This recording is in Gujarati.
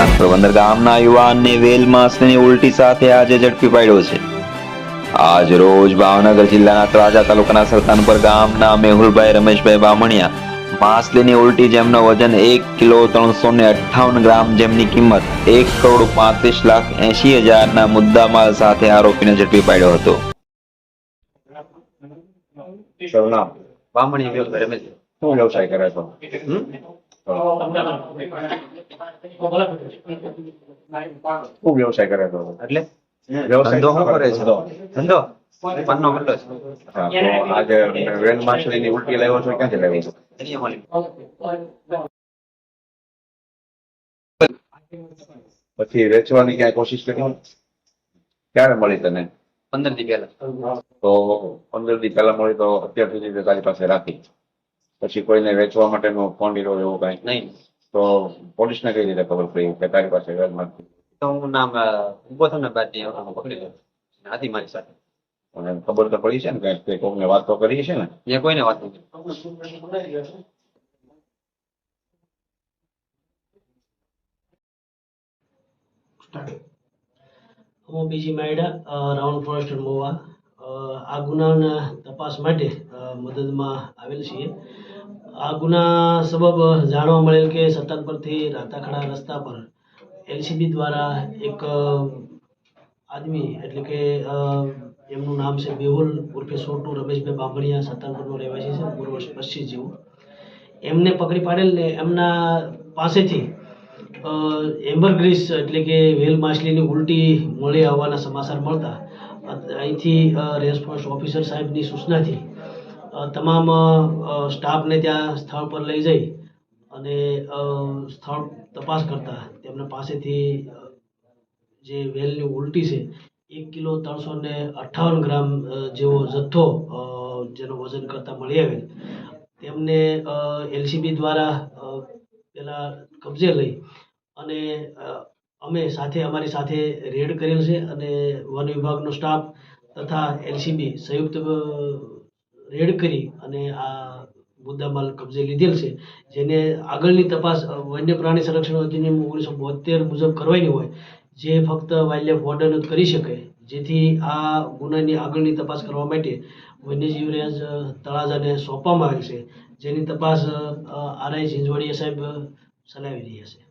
પોરબંદર ગામના યુવાનને વેલ માસની ઉલટી સાથે આજે ઝડપી પાડ્યો છે. આજ રોજ ભાવનગર જિલ્લાના ત્રાજા તાલુકાના સરતાનપર ગામના મેહુલભાઈ રમેશભાઈ બામણિયા માસલીની ઉલટી જેમનો વજન એક કિલો ત્રણસો ને અઠ્ઠાવન ગ્રામ જેમની કિંમત એક કરોડ પાંત્રીસ લાખ એંશી હજારના મુદ્દામાલ સાથે આરોપીને ઝડપી પાડ્યો હતો. સરનામ બામણી વ્યક્ત રમેશ શું વ્યવસાય કરે છો. હમ? વ્યવસાય કરે છો એટલે? ધંધો શું કરે છે? ધંધો. ધંધો? પાનનો છે. આજે વેલ માછલીની ઉલટી લાવ્યો છો ક્યાંથી લાવ્યો છો? પછી વેચવાની ક્યાંય કોશિશ કરી ક્યારે મળી તને? પંદર દી પહેલા. તો પંદર દી પહેલા મળી તો અત્યાર સુધી તારી પાસે રાખી. પછી કોઈને વેચવા માટેનો ફોન લીધો એવો કઈ નહીં. તો પોલીસને કઈ રીતે ખબર પડી કે તારી પાસે માછલી તો હું નામ ઊભો થયો ને બાદ પકડી ગયો હતી મારી સાથે. અને ખબર તો પડી છે ને કે તે કોકને વાત તો કરી છે ને? મેં કોઈને વાત નથી હું બીજી માયડા રાઉન્ડ ફોરેસ્ટર મોવા અ, આ ગુનાના તપાસ માટે મદદમાં આવેલ છીએ. આ ગુના સબબ જાણવા મળેલ કે સત્તર પરથી રાતાખડા રસ્તા પર એલસીબી દ્વારા એક આદમી એટલે કે એમનું નામ છે બેહુલ ઉર્ફે સોટુ રમેશભાઈ બાંભણિયા સત્તાનપુરનો રહેવાસી છે પૂર્વ પશ્ચિમ જેવું. એમને પકડી પાડેલ ને એમના પાસેથી એમ્બરગ્રીસ એટલે કે વેલ માછલીની ઉલટી મળી આવવાના સમાચાર મળતા અહીંથી રેસ્પોન્સ ઓફિસર સાહેબની સૂચનાથી તમામ સ્ટાફને ત્યાં સ્થળ પર લઈ જઈ અને સ્થળ તપાસ કરતા. તેમના પાસેથી જે વેલની ઉલટી છે, એક કિલો ત્રણસો ને અઠ્ઠાવન ગ્રામ જેવો જથ્થો જેનો વજન કરતાં મળી આવેલ. તેમને એલસીબી દ્વારા પેલા કબજે લઈ અને અમે સાથે, અમારી સાથે રેડ કરેલ છે અને વન વિભાગનો સ્ટાફ તથા એલસીબી સંયુક્ત રેડ કરી અને આ મુદ્દામાલ કબજે લીધેલ છે. જેને આગળની તપાસ વન્ય પ્રાણી સંરક્ષણ અધિનિયમ ઓગણીસો બોતેર મુજબ કરવાની હોય, જે ફક્ત વાઇલ્ડલાઇફ વોર્ડન જ કરી શકે. જેથી આ ગુનાની આગળની તપાસ કરવા માટે વન્યજીવને જ તળાજાને સોંપવામાં આવેલ છે. જેની તપાસ આરઆઈ ઝીંઝવાડિયા સાહેબ ચલાવી રહ્યા છે.